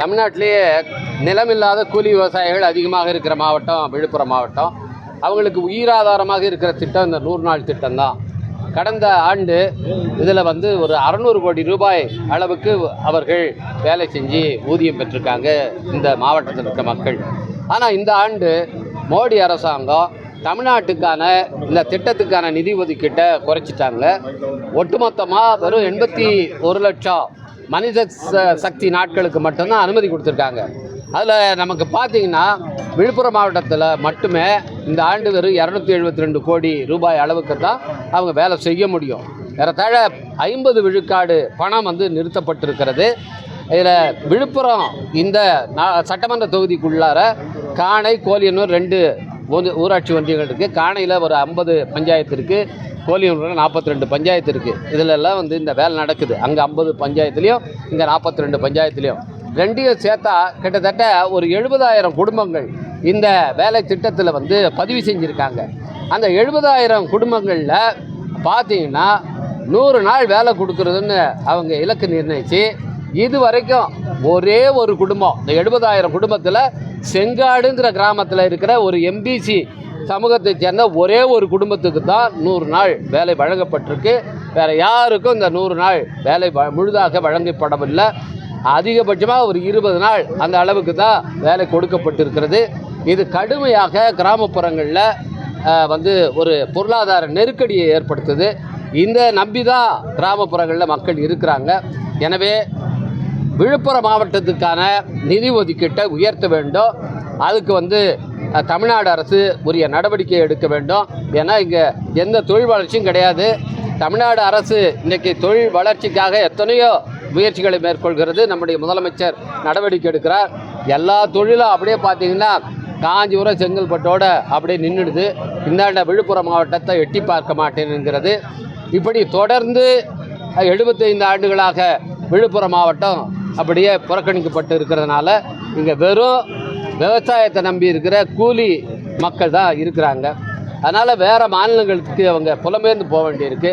தமிழ்நாட்டிலேயே நிலமில்லாத கூலி விவசாயிகள் அதிகமாக இருக்கிற மாவட்டம் விழுப்புரம் மாவட்டம். அவங்களுக்கு உயிராதாரமாக இருக்கிற திட்டம் இந்த நூறு நாள் திட்டம் தான் கடந்த ஆண்டு இதில் வந்து ஒரு அறநூறு கோடி ரூபாய் அளவுக்கு அவர்கள் வேலை செஞ்சு ஊதியம் பெற்றிருக்காங்க இந்த மாவட்டத்தில் இருக்க மக்கள். ஆனால் இந்த ஆண்டு மோடி அரசாங்கம் தமிழ்நாட்டுக்கான இந்த திட்டத்துக்கான நிதி ஒதுக்கீட்டை குறைச்சிட்டாங்க. ஒட்டுமொத்தமாக வெறும் எண்பத்தி ஒரு லட்சம் மனித ச- சக்தி நாட்களுக்கு மட்டும்தான் அனுமதி கொடுத்துருக்காங்க. அதில் நமக்கு பார்த்தீங்கன்னா விழுப்புரம் மாவட்டத்தில் மட்டுமே இந்த ஆண்டு வெறும் இரநூத்தி எழுபத்தி ரெண்டு கோடி ரூபாய் அளவுக்கு தான் அவங்க வேலை செய்ய முடியும். ஏறத்தாழ ஐம்பது விழுக்காடு பணம் வந்து நிறுத்தப்பட்டிருக்கிறது. இதில் விழுப்புரம் இந்த நா- சட்டமன்ற தொகுதிக்குள்ளார காணை கோலியனூர் ரெண்டு ஊராட்சி ஒன்றியங்கள் இருக்குது காணையில் ஒரு ஐம்பது பஞ்சாயத்து இருக்குது கோலியூரில் நாற்பத்தி ரெண்டு பஞ்சாயத்து இருக்குது இதிலெல்லாம் வந்து இந்த வேலை நடக்குது. அங்கே ஐம்பது பஞ்சாயத்துலேயும் இங்கே நாற்பத்தி ரெண்டு பஞ்சாயத்துலேயும். ரெண்டையும் சேர்த்தா கிட்டத்தட்ட ஒரு எழுபதாயிரம் குடும்பங்கள் இந்த வேலை திட்டத்தில் வந்து பதிவு செஞ்சுருக்காங்க. அந்த எழுபதாயிரம் குடும்பங்களில் பார்த்தீங்கன்னா நூறு நாள் வேலை கொடுக்குறதுன்னு அவங்க இலக்கு நிர்ணயித்து இது வரைக்கும் ஒரே ஒரு குடும்பம். இந்த எழுபதாயிரம் குடும்பத்தில் செங்காடுங்கிற கிராமத்தில் இருக்கிற ஒரு எம்பிசி சமூகத்தை சேர்ந்த ஒரே ஒரு குடும்பத்துக்கு தான் நூறு நாள் வேலை வழங்கப்பட்டிருக்கு. வேறு யாருக்கும் இந்த நூறு நாள் வேலை வ- முழுதாக வழங்கப்படவில்லை. அதிகபட்சமாக ஒரு இருபது நாள் அந்த அளவுக்கு தான் வேலை கொடுக்கப்பட்டிருக்கிறது. இது கடுமையாக கிராமப்புறங்களில் வந்து ஒரு பொருளாதார நெருக்கடியை ஏற்படுத்துது. இந்த நம்பி தான் கிராமப்புறங்களில் மக்கள் இருக்கிறாங்க. எனவே விழுப்புரம் மாவட்டத்துக்கான நிதி ஒதுக்கீட்டை உயர்த்த வேண்டும். அதுக்கு வந்து தமிழ்நாடு அரசு உரிய நடவடிக்கை எடுக்க வேண்டும். ஏன்னா இங்கே எந்த தொழில் வளர்ச்சியும் கிடையாது. தமிழ்நாடு அரசு இன்றைக்கி தொழில் வளர்ச்சிக்காக எத்தனையோ முயற்சிகளை மேற்கொள்கிறது. நம்முடைய முதலமைச்சர் நடவடிக்கை எடுக்கிறார். எல்லா தொழிலும் அப்படியே பார்த்தீங்கன்னா காஞ்சிபுரம் செங்கல்பட்டோட அப்படியே நின்றுடுது. இந்தாண்ட விழுப்புரம் மாவட்டத்தை எட்டி பார்க்க மாட்டேனுங்கிறது இப்படி தொடர்ந்து எழுபத்தைந்து ஆண்டுகளாக விழுப்புரம் மாவட்டம் அப்படியே புறக்கணிக்கப்பட்டு இருக்கிறதுனால இங்கே வெறும் விவசாயத்தை நம்பி இருக்கிற கூலி மக்கள் தான் இருக்கிறாங்க. அதனால் வேறு மாநிலங்களுக்கு அவங்க புலம்பெயர்ந்து போக வேண்டியிருக்கு.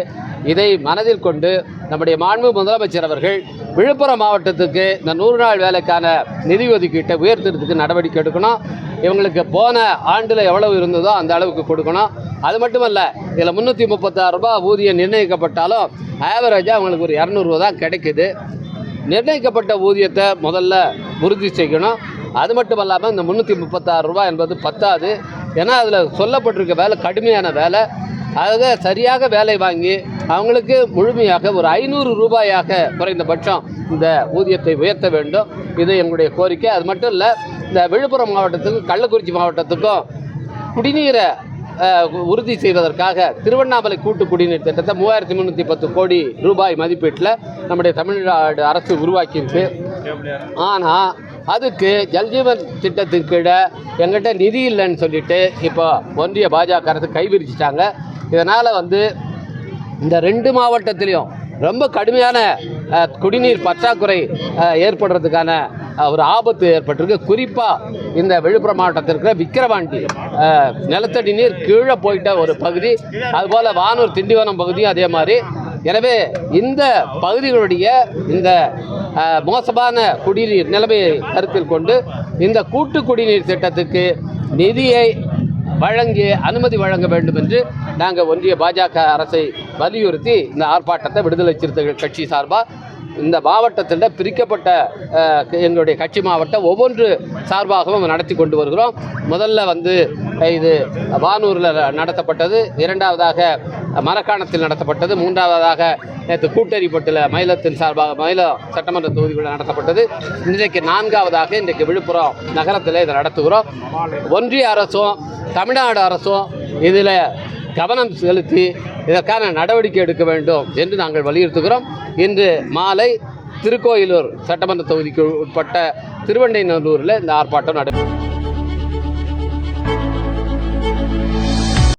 இதை மனதில் கொண்டு நம்முடைய மாண்பு முதலமைச்சர் அவர்கள் விழுப்புரம் மாவட்டத்துக்கு இந்த நூறு நாள் வேலைக்கான நிதி ஒதுக்கீட்டை உயர்த்துறதுக்கு நடவடிக்கை எடுக்கணும். இவங்களுக்கு போன ஆண்டில் எவ்வளவு இருந்ததோ அந்த அளவுக்கு கொடுக்கணும். அது மட்டுமல்ல இதில் முந்நூற்றி முப்பத்தாறு ரூபாய் ஊதியம் நிர்ணயிக்கப்பட்டாலும் ஆவரேஜாக அவங்களுக்கு ஒரு இரநூறுவா தான் கிடைக்குது. நிர்ணயிக்கப்பட்ட ஊதியத்தை முதல்ல உறுதி செய்யணும். அது மட்டும் இல்லாமல் இந்த முந்நூற்றி முப்பத்தாறு ரூபாய் என்பது பத்தாது. ஏன்னா அதில் சொல்லப்பட்டிருக்க வேலை கடுமையான வேலை. ஆக சரியாக வேலை வாங்கி அவங்களுக்கு முழுமையாக ஒரு ஐநூறு ரூபாயாக குறைந்தபட்சம் இந்த ஊதியத்தை உயர்த்த வேண்டும். இது எங்களுடைய கோரிக்கை. அது மட்டும் இல்லை இந்த விழுப்புரம் மாவட்டத்துக்கும் கள்ளக்குறிச்சி மாவட்டத்துக்கும் குடிநீரை உறுதி செய்வதற்காக திருவண்ணாமலை கூட்டு குடிநீர் திட்டத்தை மூவாயிரத்தி முந்நூற்றி பத்து கோடி ரூபாய் மதிப்பீட்டில் நம்முடைய தமிழ்நாடு அரசு உருவாக்கியிருக்கு. ஆனால் அதுக்கு ஜல்ஜீவன் திட்டத்தின் கீழே எங்கிட்ட நிதி இல்லைன்னு சொல்லிட்டு இப்போ ஒன்றிய பாஜக அரசு கைவிரிச்சிட்டாங்க. இதனால் வந்து இந்த ரெண்டு மாவட்டத்திலையும் ரொம்ப கடுமையான குடிநீர் பற்றாக்குறை ஏற்படுறதுக்கான ஒரு ஆபத்து ஏற்பட்டிருக்கு. குறிப்பாக இந்த விழுப்புரம் மாவட்டத்தில் இருக்கிற விக்கிரவாண்டி நிலத்தடி நீர் கீழே போயிட்ட ஒரு பகுதி அதுபோல் வானூர் திண்டிவனம் பகுதியும் அதே மாதிரி. எனவே இந்த பகுதிகளுடைய இந்த மோசமான குடிநீர் நிலைமையை கருத்தில் கொண்டு இந்த கூட்டு குடிநீர் திட்டத்துக்கு நிதியை வழங்கி அனுமதி வழங்க வேண்டும் என்று நாங்கள் ஒன்றிய பாஜக அரசை வலியுறுத்தி இந்த ஆர்ப்பாட்டத்தை விடுதலை சிறுத்தைகள் கட்சி சார்பாக இந்த மாவட்டத்தில் பிரிக்கப்பட்ட எங்களுடைய கட்சி மாவட்டம் ஒவ்வொன்று சார்பாகவும் நடத்தி கொண்டு வருகிறோம். முதல்ல வந்து இது வானூரில் நடத்தப்பட்டது இரண்டாவதாக மரக்காணத்தில் நடத்தப்பட்டது மூன்றாவதாக நேற்று கூட்டறிப்பட்டில் மயிலத்தின் சார்பாக மயிலம் சட்டமன்ற தொகுதிகளில் நடத்தப்பட்டது. இன்றைக்கு நான்காவதாக இன்றைக்கு விழுப்புரம் நகரத்தில் இதை நடத்துகிறோம். ஒன்றிய அரசும் தமிழ்நாடு அரசும் இதில் கவனம் செலுத்தி இதற்கான நடவடிக்கை எடுக்க வேண்டும் என்று நாங்கள் வலியுறுத்துகிறோம். இன்று மாலை திருக்கோயிலூர் சட்டமன்ற தொகுதிக்கு உட்பட்ட திருவண்டைநல்லூரில் இந்த ஆர்ப்பாட்டம் நடைபெறும்